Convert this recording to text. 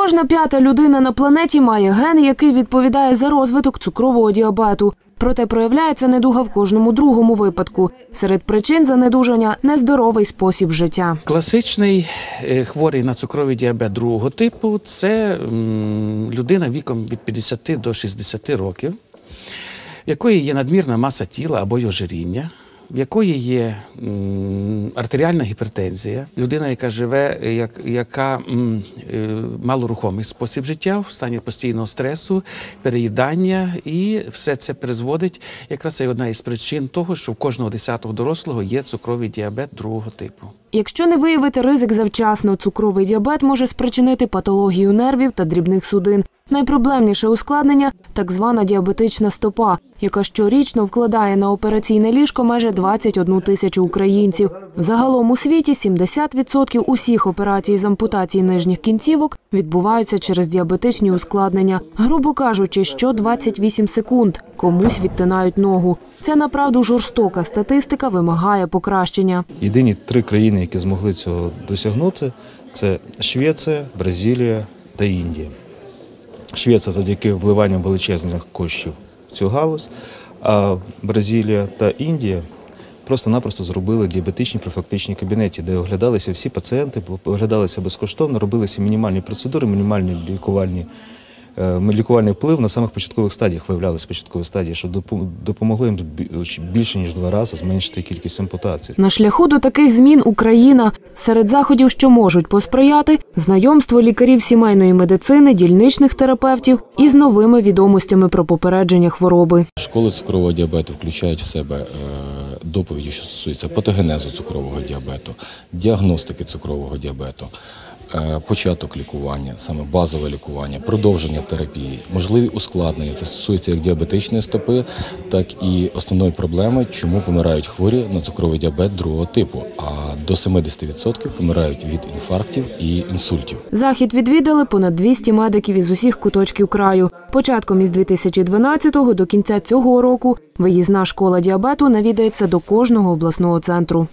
Кожна п'ята людина на планеті має ген, який відповідає за розвиток цукрового діабету. Проте проявляється недуга в кожному другому випадку. Серед причин занедужання нездоровий спосіб життя. Класичний е, хворий на цукровий діабет другого типу це людина віком від 50 до 60 років, в якої є надмірна маса тіла або й ожиріння, в якої є артеріальна гіпертензія, людина, яка живе, як, яка е, малорухомий спосіб життя в стані постійного стресу, переїдання, і все це призводить якраз це одна із причин того, що в кожного десятого дорослого є цукровий діабет другого типу. Якщо не виявити ризик завчасно, цукровий діабет може спричинити патологію нервів та дрібних судин. Найпроблемніше ускладнення так звана діабетична стопа, яка щорічно вкладає на операційне ліжко майже 21 тисячу українців. Загалом у світі 70% усіх операцій з ампутації нижніх кінцівок відбуваються через діабетичні ускладнення. Грубо кажучи, що 28 секунд комусь відтинають ногу. Це направду жорстока статистика вимагає покращення. Єдині три країни, які змогли цього досягнути, це Швеція, Бразилія та Індія. Швеція завдяки вливанням величезних коштів в цю галузь, а Бразилія та Індія просто-напросто зробили діабетичні профілактичні кабінети, де оглядалися всі пацієнти, оглядалися безкоштовно, робилися мінімальні процедури, мінімальні лікувальні. Е, Лікувальний вплив на самих початкових стадіях виявлялися початкові стадії, що допом- допомогло їм більше ніж два рази зменшити кількість ампутацій. На шляху до таких змін Україна серед заходів, що можуть посприяти, знайомство лікарів сімейної медицини, дільничних терапевтів із новими відомостями про попередження хвороби. Школи цукрового діабету включають в себе е, доповіді, що стосуються патогенезу цукрового діабету, діагностики цукрового діабету, початок лікування, саме базове лікування, продовження терапії, можливі ускладнення. Це стосується як діабетичної стопи, так і основної проблеми, чому помирають хворі на цукровий діабет другого типу. А до 70% помирають від інфарктів і інсультів. Захід відвідали понад 200 медиків із усіх куточків краю. Початком із 2012-го до кінця цього року виїзна школа діабету навідається до кожного обласного центру.